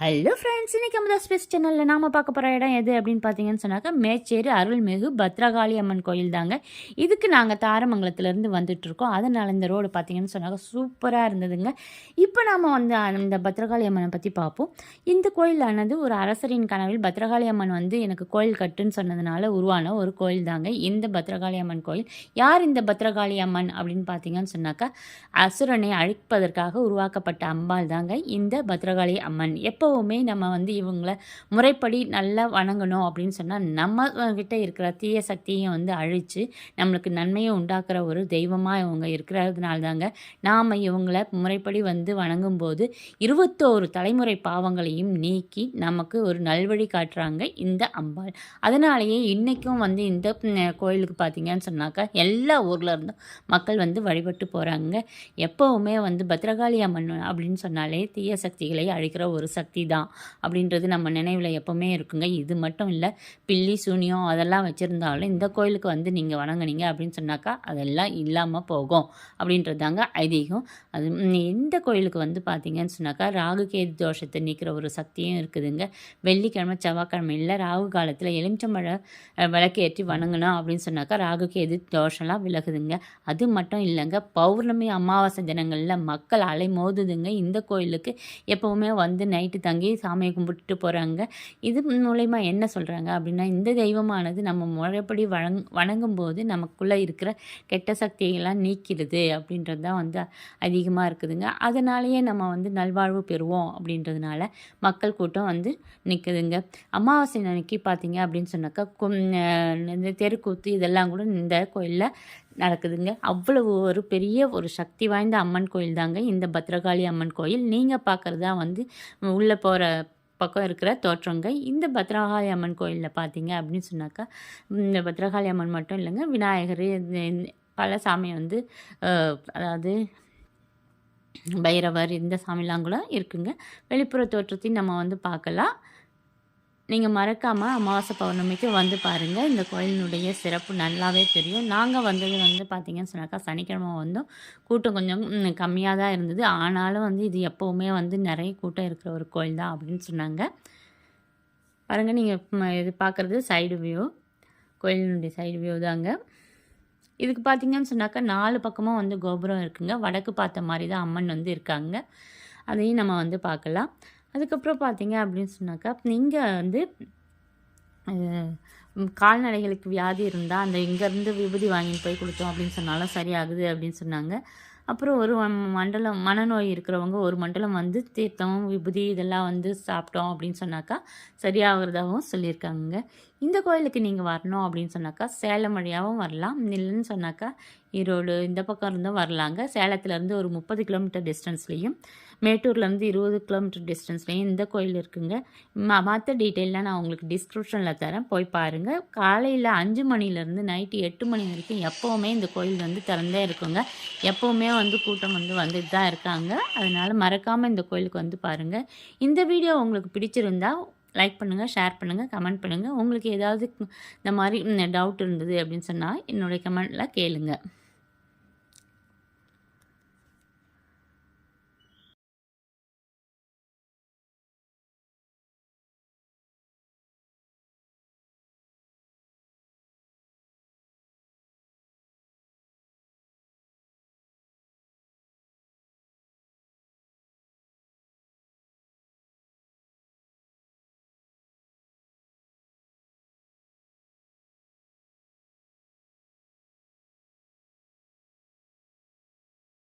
Hello friends இன்னைக்கு Amudha space சேனலில் நாம் பார்க்க போகிற இடம் எது அப்படின்னு பார்த்தீங்கன்னு சொன்னாக்கா மேச்சேரி அருள்மிகு பத்ரகாளி அம்மன் கோயில் தாங்க. இதுக்கு நாங்கள் தாரமங்கலத்துலேருந்து வந்துட்டுருக்கோம் அதனால் இந்த ரோடு பார்த்தீங்கன்னு சொன்னாக்கா சூப்பராக இருந்ததுங்க. இப்போ நாம் வந்து இந்த பத்ரகாளி அம்மனை பற்றி பார்ப்போம். இந்த கோயிலானது ஒரு அரசரின் கனவில் பத்ரகாளி அம்மன் வந்து எனக்கு கோயில் கட்டுன்னு சொன்னதுனால உருவான ஒரு கோயில் தாங்க. இந்த பத்ரகாளி அம்மன் கோயில். யார் இந்த பத்ரகாளி அம்மன் அப்படின்னு பார்த்தீங்கன்னு சொன்னாக்கா அசுரனை அழிப்பதற்காக உருவாக்கப்பட்ட அம்பாள் தாங்க இந்த பத்ரகாளி அம்மன். எப்போ எப்போவுமே நம்ம வந்து இவங்களை முறைப்படி நல்லா வணங்கணும் அப்படின்னு சொன்னால் நம்ம கிட்ட இருக்கிற தீய சக்தியை வந்து அழித்து நம்மளுக்கு நன்மையை உண்டாக்குற ஒரு தெய்வமாக இவங்க இருக்கிறதுனால தாங்க நாம் இவங்களை முறைப்படி வந்து வணங்கும்போது இருபத்தோரு தலைமுறை பாவங்களையும் நீக்கி நமக்கு ஒரு நல்வழி காட்டுறாங்க இந்த அம்பாள். அதனாலேயே இன்றைக்கும் வந்து இந்த கோயிலுக்கு பார்த்தீங்கன்னு சொன்னாக்கா எல்லா ஊரில் இருந்தும் மக்கள் வந்து வழிபட்டு போகிறாங்க எப்போவுமே வந்து பத்ரகாளி அம்மன் அப்படின்னு சொன்னாலே தீய சக்திகளை அழிக்கிற ஒரு சக்தி சக்தி தான் அப்படின்றது நம்ம நினைவில் எப்போவுமே இருக்குங்க. இது மட்டும் இல்லை பில்லி சூனியம் அதெல்லாம் வச்சுருந்தாலும் இந்த கோயிலுக்கு வந்து நீங்கள் வணங்குனீங்க அப்படின்னு சொன்னாக்கா அதெல்லாம் இல்லாமல் போகும் அப்படின்றதாங்க ஐதீகம். அது இந்த கோயிலுக்கு வந்து பார்த்தீங்கன்னு சொன்னாக்கா ராகு கேது தோஷத்தை நீக்கிற ஒரு சக்தியும் இருக்குதுங்க. வெள்ளிக்கிழமை செவ்வாய்க்கிழமை இல்லை ராகு காலத்தில் எலுமிச்சம்பழ விளக்கேற்றி வணங்கணும் அப்படின்னு சொன்னாக்கா ராகு கேது தோஷம்லாம் விலகுதுங்க. அது மட்டும் இல்லைங்க பௌர்ணமி அமாவாசை தினங்களில் மக்கள் அலை மோதுதுங்க இந்த கோயிலுக்கு எப்போவுமே வந்து நைட்டு தங்கி சாமியை கும்பிட்டுட்டு போகிறாங்க இது மூலயமா என்ன சொல்கிறாங்க அப்படின்னா இந்த தெய்வமானது நம்ம முறைப்படி வழங் வணங்கும் போது நமக்குள்ளே இருக்கிற கெட்ட சக்தியெல்லாம் நீக்கிறது அப்படின்றது தான் வந்து அதிகமாக இருக்குதுங்க. அதனாலேயே நம்ம வந்து நல்வாழ்வு பெறுவோம் அப்படின்றதுனால மக்கள் கூட்டம் வந்து நிற்குதுங்க அமாவாசை அன்னைக்கு பார்த்தீங்க அப்படின்னு சொன்னாக்கா இந்த தெருக்கூத்து இதெல்லாம் கூட இந்த கோயிலில் நடக்குதுங்க. அவ்வளவு ஒரு பெரிய ஒரு சக்தி வாய்ந்த அம்மன் கோயில் தாங்க இந்த பத்ரகாளி அம்மன் கோயில். நீங்கள் பார்க்குறது தான் வந்து உள்ளே போகிற பக்கம் இருக்கிற தோற்றங்க. இந்த பத்ரகாளி அம்மன் கோயிலில் பார்த்தீங்க அப்படின்னு சொன்னாக்கா இந்த பத்ரகாளி அம்மன் மட்டும் இல்லைங்க விநாயகர் பல சாமி வந்து அதாவது பைரவர் இந்த சாமிலாம் கூட இருக்குங்க. வெளிப்புற தோற்றத்தையும் நம்ம வந்து பார்க்கலாம் நீங்கள் மறக்காமல் அமாவாசை பௌர்ணமிக்கு வந்து பாருங்கள் இந்த கோயிலினுடைய சிறப்பு நல்லாவே தெரியும். நாங்கள் வந்தது வந்து பார்த்திங்கன்னு சொன்னாக்கா சனிக்கிழமை வந்தோம். கூட்டம் கொஞ்சம் கம்மியாக தான் இருந்தது. ஆனாலும் வந்து இது எப்போவுமே வந்து நிறைய கூட்டம் இருக்கிற ஒரு கோயில் தான் அப்படின்னு சொன்னாங்க. பாருங்கள் நீங்கள் இது பார்க்குறது சைடு வியூ கோயிலினுடைய சைடு வியூ தாங்க. இதுக்கு பார்த்தீங்கன்னு சொன்னாக்கா நாலு பக்கமும் வந்து கோபுரம் இருக்குங்க. வடக்கு பார்த்த மாதிரி தான் அம்மன் வந்து இருக்காங்க. அதையும் நம்ம வந்து பார்க்கலாம். அதுக்கப்புறம் பார்த்தீங்க அப்படின்னு சொன்னாக்கா நீங்கள் வந்து கால்நடைகளுக்கு வியாதி இருந்தால் அந்த இங்கேருந்து விபூதி வாங்கிட்டு போய் கொடுத்தோம் அப்படின்னு சொன்னாலும் சரியாகுது அப்படின்னு சொன்னாங்க. அப்புறம் ஒரு மண்டலம் மனநோய் இருக்கிறவங்க ஒரு மண்டலம் வந்து தீர்த்தம் விபூதி இதெல்லாம் வந்து சாப்பிட்டோம் அப்படின்னு சொன்னாக்கா சரியாகிறதாகவும் சொல்லியிருக்காங்க இந்த கோயிலுக்கு நீங்கள் வரணும் அப்படின்னு சொன்னாக்கா சேலம் வழியாகவும் வரலாம். இல்லைன்னு சொன்னாக்கா ஈரோடு இந்த பக்கம் இருந்தும் வரலாங்க. சேலத்துலேருந்து ஒரு முப்பது கிலோமீட்டர் டிஸ்டன்ஸ்லேயும் மேட்டூர்லேருந்து இருபது கிலோமீட்டர் டிஸ்டன்ஸ்லேயும் இந்த கோயில் இருக்குங்க. மற்ற டீட்டெயிலாக நான் உங்களுக்கு டிஸ்கிரிப்ஷனில் தரேன். போய் பாருங்கள் காலையில் அஞ்சு மணிலேருந்து நைட்டு எட்டு மணி வரைக்கும் எப்போவுமே இந்த கோயில் வந்து திறந்தே இருக்குங்க. எப்போவுமே வந்து கூட்டம் வந்து வந்துட்டு தான் இருக்காங்க. அதனால் மறக்காமல் இந்த கோயிலுக்கு வந்து பாருங்கள் இந்த வீடியோ உங்களுக்கு பிடிச்சிருந்தா லைக் பண்ணுங்கள் ஷேர் பண்ணுங்கள் கமெண்ட் பண்ணுங்கள் உங்களுக்கு ஏதாவது இந்த மாதிரி டவுட் இருந்தது அப்படின்னு சொன்னால் என்னுடைய கமெண்ட்டில் கேளுங்கள்